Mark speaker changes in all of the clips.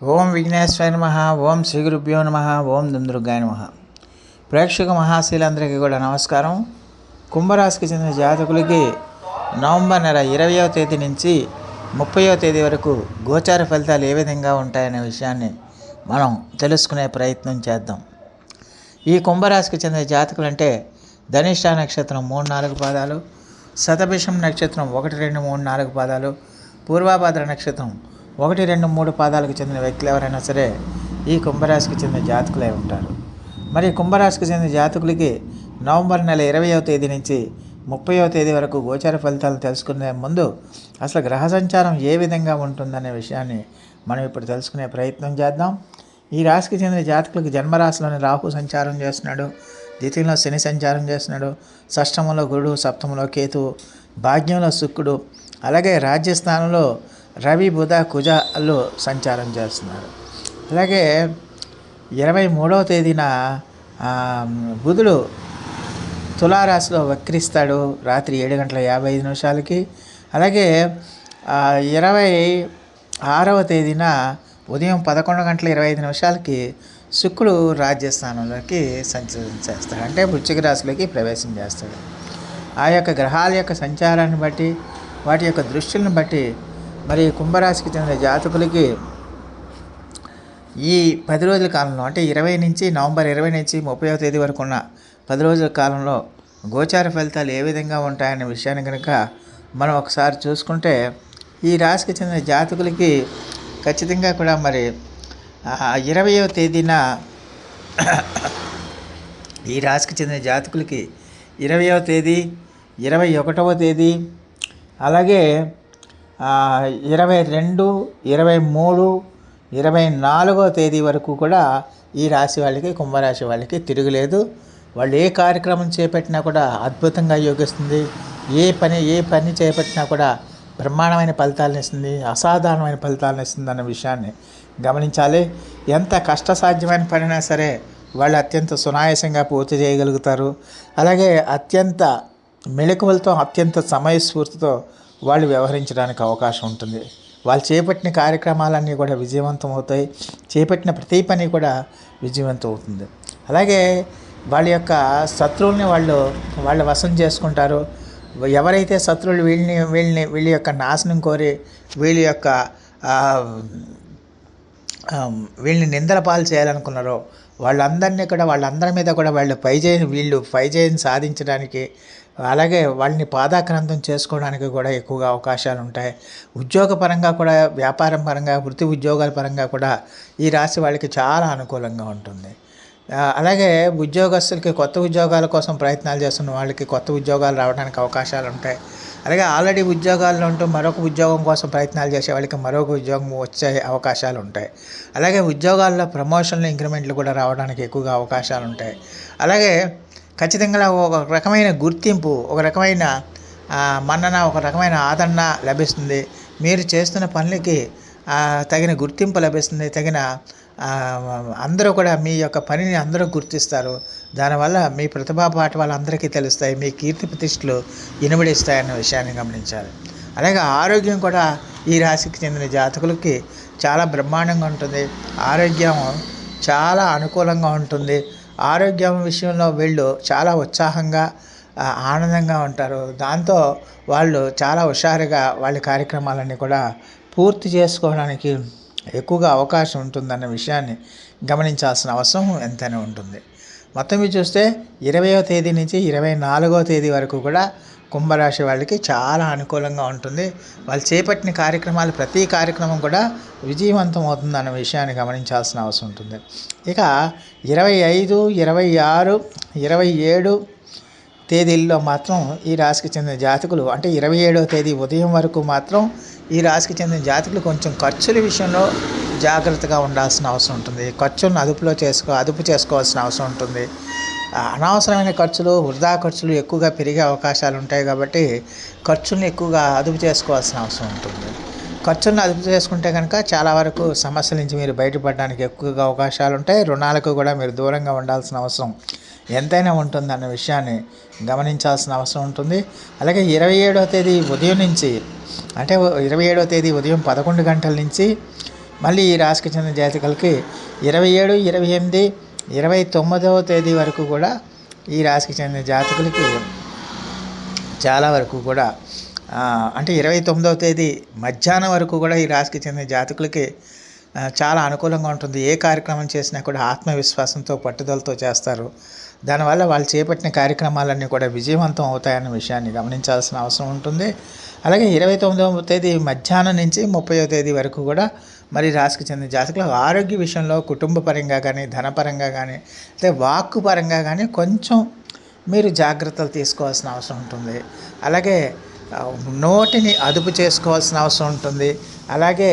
Speaker 1: ఓం విఘ్నేశ్వర నమ ఓం శ్రీ గురుభ్యో నమ ఓం దుందుర్గాయ నమ. ప్రేక్షక మహాశీలందరికీ కూడా నమస్కారం. కుంభరాశికి చెందిన జాతకులకి నవంబర్ నెల ఇరవయో తేదీ నుంచి ముప్పయో తేదీ వరకు గోచార ఫలితాలు ఏ విధంగా ఉంటాయనే విషయాన్ని మనం తెలుసుకునే ప్రయత్నం చేద్దాం. ఈ కుంభరాశికి చెందిన జాతకులు అంటే ధనిష్ట నక్షత్రం మూడు నాలుగు పాదాలు శతభిషం నక్షత్రం ఒకటి రెండు మూడు నాలుగు పాదాలు పూర్వాభాద్ర నక్షత్రం ఒకటి రెండు మూడు పాదాలకు చెందిన వ్యక్తులు ఎవరైనా సరే ఈ కుంభరాశికి చెందిన జాతకులై ఉంటారు. మరి కుంభరాశికి చెందిన జాతకులకి నవంబర్ నెల ఇరవయవ తేదీ నుంచి ముప్పైవ తేదీ వరకు గోచార ఫలితాలు తెలుసుకునే ముందు అసలు గ్రహ సంచారం ఏ విధంగా ఉంటుందనే విషయాన్ని మనం ఇప్పుడు తెలుసుకునే ప్రయత్నం చేద్దాం. ఈ రాశికి చెందిన జాతకులకు జన్మరాశిలోని రాహు సంచారం చేస్తున్నాడు ద్వితీయంలో శని సంచారం చేస్తున్నాడు షష్టమంలో గురుడు సప్తమంలో కేతువు భాగ్యంలో శుక్రుడు అలాగే రాజ్యస్థానంలో రవి బుధ కుజలు సంచారం చేస్తున్నారు. అలాగే ఇరవై మూడవ తేదీన బుధుడు తులారాశిలో వక్రిస్తాడు రాత్రి ఏడు గంటల యాభై ఐదు నిమిషాలకి. అలాగే ఇరవై ఆరవ తేదీన ఉదయం పదకొండు గంటల ఇరవై ఐదు నిమిషాలకి శుక్రుడు రాజ్యస్థానంలోకి సంచారం చేస్తాడు. అంటే వృశ్చిక రాశిలోకి ప్రవేశం చేస్తాడు. ఆ యొక్క గ్రహాల యొక్క సంచారాన్ని బట్టి వాటి యొక్క దృష్టిని బట్టి మరి కుంభరాశికి చెందిన జాతకులకి ఈ పది రోజుల కాలంలో అంటే ఇరవై నుంచి నవంబర్ ఇరవై నుంచి ముప్పైవ తేదీ వరకు ఉన్న పది రోజుల కాలంలో గోచార ఫలితాలు ఏ విధంగా ఉంటాయనే విషయాన్ని కనుక మనం ఒకసారి చూసుకుంటే ఈ రాశికి చెందిన జాతకులకి ఖచ్చితంగా కూడా మరి ఇరవయో తేదీన ఈ రాశికి చెందిన జాతకులకి ఇరవయో తేదీ ఇరవై ఒకటవ తేదీ అలాగే ఇరవై రెండు ఇరవై మూడు ఇరవై నాలుగో తేదీ వరకు కూడా ఈ రాశి వాళ్ళకి కుంభరాశి వాళ్ళకి తిరుగులేదు. వాళ్ళు ఏ కార్యక్రమం చేపట్టినా కూడా అద్భుతంగా యోగిస్తుంది. ఏ పని ఏ పని చేపట్టినా కూడా బ్రహ్మాండమైన ఫలితాలను ఇస్తుంది అసాధారణమైన ఫలితాలను ఇస్తుంది అన్న విషయాన్ని గమనించాలి. ఎంత కష్టసాధ్యమైన పనినా సరే వాళ్ళు అత్యంత సునాయాసంగా పూర్తి చేయగలుగుతారు. అలాగే అత్యంత మెళకువలతో అత్యంత సమయస్ఫూర్తితో వాళ్ళు వ్యవహరించడానికి అవకాశం ఉంటుంది. వాళ్ళు చేపట్టిన కార్యక్రమాలన్నీ కూడా విజయవంతం అవుతాయి చేపట్టిన ప్రతి పని కూడా విజయవంతం అవుతుంది అలాగే వాళ్ళ యొక్క శత్రువుల్ని వాళ్ళు వాళ్ళు వశం చేసుకుంటారు. ఎవరైతే శత్రువులు వీళ్ళని వీళ్ళని వీళ్ళ యొక్క నాశనం కోరి వీళ్ళ యొక్క వీళ్ళని నిందల పాలు చేయాలనుకున్నారో వాళ్ళందరినీ కూడా వాళ్ళందరి మీద కూడా వాళ్ళు పైజయం వీళ్ళు పైజయం సాధించడానికి అలాగే వాళ్ళని పాదాక్రాంతం చేసుకోవడానికి కూడా ఎక్కువగా అవకాశాలు ఉంటాయి ఉద్యోగపరంగా కూడా వ్యాపారం పరంగా వృత్తి ఉద్యోగాల పరంగా కూడా ఈ రాశి వాళ్ళకి చాలా అనుకూలంగా ఉంటుంది. అలాగే ఉద్యోగస్తులకి కొత్త ఉద్యోగాల కోసం ప్రయత్నాలు చేస్తున్న వాళ్ళకి కొత్త ఉద్యోగాలు రావడానికి అవకాశాలు ఉంటాయి అలాగే ఆల్రెడీ ఉద్యోగాల్లో ఉంటూ మరొక ఉద్యోగం కోసం ప్రయత్నాలు చేసే వాళ్ళకి మరొక ఉద్యోగం వచ్చే అవకాశాలు ఉంటాయి అలాగే ఉద్యోగాల్లో ప్రమోషన్లు ఇంక్రిమెంట్లు కూడా రావడానికి ఎక్కువగా అవకాశాలు ఉంటాయి అలాగే ఖచ్చితంగా ఒక రకమైన గుర్తింపు ఒక రకమైన మన్నన ఒక రకమైన ఆదరణ లభిస్తుంది. మీరు చేస్తున్న పనులకి తగిన గుర్తింపు లభిస్తుంది. తగిన అందరూ కూడా మీ యొక్క పనిని అందరూ గుర్తిస్తారు. దానివల్ల మీ ప్రతిభా పాట వాళ్ళందరికీ తెలుస్తాయి. మీ కీర్తి ప్రతిష్టలు ఇనుబడిస్తాయన్న విషయాన్ని గమనించాలి. అలాగే ఆరోగ్యం కూడా ఈ రాశికి చెందిన జాతకులకి చాలా బ్రహ్మాండంగా ఉంటుంది. ఆరోగ్యం చాలా అనుకూలంగా ఉంటుంది. ఆరోగ్యం విషయంలో వీళ్ళు చాలా ఉత్సాహంగా ఆనందంగా ఉంటారు. దాంతో వాళ్ళు చాలా హుషారుగా వాళ్ళ కార్యక్రమాలన్నీ కూడా పూర్తి చేసుకోవడానికి ఎక్కువగా అవకాశం ఉంటుందన్న విషయాన్ని గమనించాల్సిన అవసరం ఎంతైనా ఉంటుంది. మొత్తం మీద చూస్తే ఇరవయో తేదీ నుంచి ఇరవై నాలుగో తేదీ వరకు కూడా కుంభరాశి వాళ్ళకి చాలా అనుకూలంగా ఉంటుంది. వాళ్ళు చేపట్టిన కార్యక్రమాలు ప్రతి కార్యక్రమం కూడా విజయవంతం అవుతుంది అన్న విషయాన్ని గమనించాల్సిన అవసరం ఉంటుంది. ఇక ఇరవై ఐదు ఇరవై ఆరు ఇరవై ఏడు తేదీల్లో మాత్రం ఈ రాశికి చెందిన జాతకులు అంటే ఇరవై ఏడవ తేదీ ఉదయం వరకు మాత్రం ఈ రాశికి చెందిన జాతకులు కొంచెం ఖర్చుల విషయంలో జాగ్రత్తగా ఉండాల్సిన అవసరం ఉంటుంది. ఖర్చులను అదుపులో చేసుకో అదుపు చేసుకోవాల్సిన అవసరం ఉంటుంది. అనవసరమైన ఖర్చులు వృధా ఖర్చులు ఎక్కువగా పెరిగే అవకాశాలు ఉంటాయి కాబట్టి ఖర్చుల్ని ఎక్కువగా అదుపు చేసుకోవాల్సిన అవసరం ఉంటుంది. ఖర్చులను అదుపు చేసుకుంటే కనుక చాలా వరకు సమస్యల నుంచి మీరు బయటపడడానికి ఎక్కువగా అవకాశాలు ఉంటాయి. రుణాలకు కూడా మీరు దూరంగా ఉండాల్సిన అవసరం ఎంతైనా ఉంటుంది అన్న విషయాన్ని గమనించాల్సిన అవసరం ఉంటుంది. అలాగే ఇరవై ఏడవ తేదీ ఉదయం నుంచి అంటే ఇరవై ఏడవ తేదీ ఉదయం పదకొండు గంటల నుంచి మళ్ళీ ఈ రాశికి చెందిన జాతకులకి ఇరవై ఏడు ఇరవై ఎనిమిది ఇరవై తొమ్మిదవ తేదీ వరకు కూడా ఈ రాశికి చెందిన జాతకులకి చాలా వరకు కూడా అంటే ఇరవై తొమ్మిదవ తేదీ మధ్యాహ్నం వరకు కూడా ఈ రాశికి చెందిన జాతకులకి చాలా అనుకూలంగా ఉంటుంది. ఏ కార్యక్రమం చేసినా కూడా ఆత్మవిశ్వాసంతో పట్టుదలతో చేస్తారు. దానివల్ల వాళ్ళు చేపట్టిన కార్యక్రమాలన్నీ కూడా విజయవంతం అవుతాయన్న విషయాన్ని గమనించాల్సిన అవసరం ఉంటుంది. అలాగే ఇరవై తొమ్మిదవ తేదీ మధ్యాహ్నం నుంచి ముప్పై తేదీ వరకు కూడా మరి రాశికి చెందిన జాతకులు ఆరోగ్య విషయంలో కుటుంబ పరంగా కానీ ధనపరంగా కానీ అంటే వాక్కు పరంగా కానీ కొంచెం మీరు జాగ్రత్తలు తీసుకోవాల్సిన అవసరం ఉంటుంది. అలాగే నోటిని అదుపు చేసుకోవాల్సిన అవసరం ఉంటుంది. అలాగే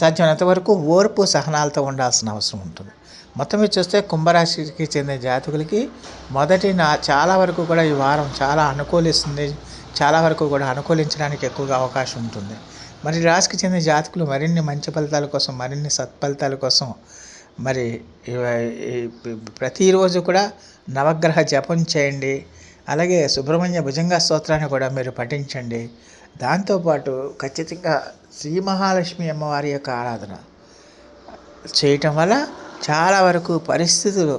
Speaker 1: సాధ్యమైనంత వరకు ఓర్పు సహనాలతో ఉండాల్సిన అవసరం ఉంటుంది. మొత్తం మీద చూస్తే కుంభరాశికి చెందిన జాతకులకి మొదటి నా చాలా వరకు కూడా ఈ వారం చాలా అనుకూలిస్తుంది. చాలా వరకు కూడా అనుకూలించడానికి ఎక్కువగా అవకాశం ఉంటుంది. మరి రాశికి చెందిన జాతకులు మరిన్ని మంచి ఫలితాల కోసం మరిన్ని సత్ఫలితాల కోసం మరి ప్రతిరోజు కూడా నవగ్రహ జపం చేయండి. అలాగే సుబ్రహ్మణ్య భుజంగ స్తోత్రాన్ని కూడా మీరు పఠించండి. దాంతోపాటు ఖచ్చితంగా శ్రీ మహాలక్ష్మి అమ్మవారి యొక్క ఆరాధన చేయటం వల్ల చాలా వరకు పరిస్థితులు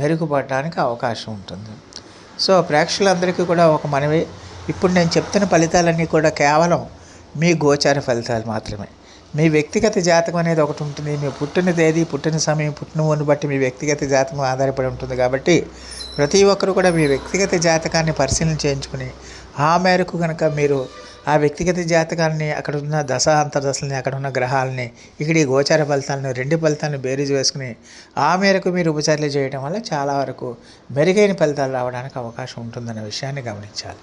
Speaker 1: మెరుగుపడటానికి అవకాశం ఉంటుంది. సో ప్రేక్షకులందరికీ కూడా ఒక మనవి. ఇప్పుడు నేను చెప్తున్న ఫలితాలన్నీ కూడా కేవలం మీ గోచార ఫలితాలు మాత్రమే. మీ వ్యక్తిగత జాతకం అనేది ఒకటి ఉంటుంది. మీ పుట్టిన తేదీ పుట్టిన సమయం పుట్టిన ఊరిని బట్టి మీ వ్యక్తిగత జాతకం ఆధారపడి ఉంటుంది కాబట్టి ప్రతి ఒక్కరు కూడా మీ వ్యక్తిగత జాతకాన్ని పరిశీలన చేయించుకుని ఆ మేరకు కనుక మీరు ఆ వ్యక్తిగత జాతకాన్ని అక్కడ ఉన్న దశ అంతర్దశల్ని అక్కడ ఉన్న గ్రహాలని ఇక్కడ ఈ గోచార ఫలితాలను రెండు ఫలితాలను బేరీజ్ వేసుకుని ఆ మేరకు మీరు ఉపచారాలు చేయడం వల్ల చాలా వరకు మెరుగైన ఫలితాలు రావడానికి అవకాశం ఉంటుందన్న విషయాన్ని గమనించాలి.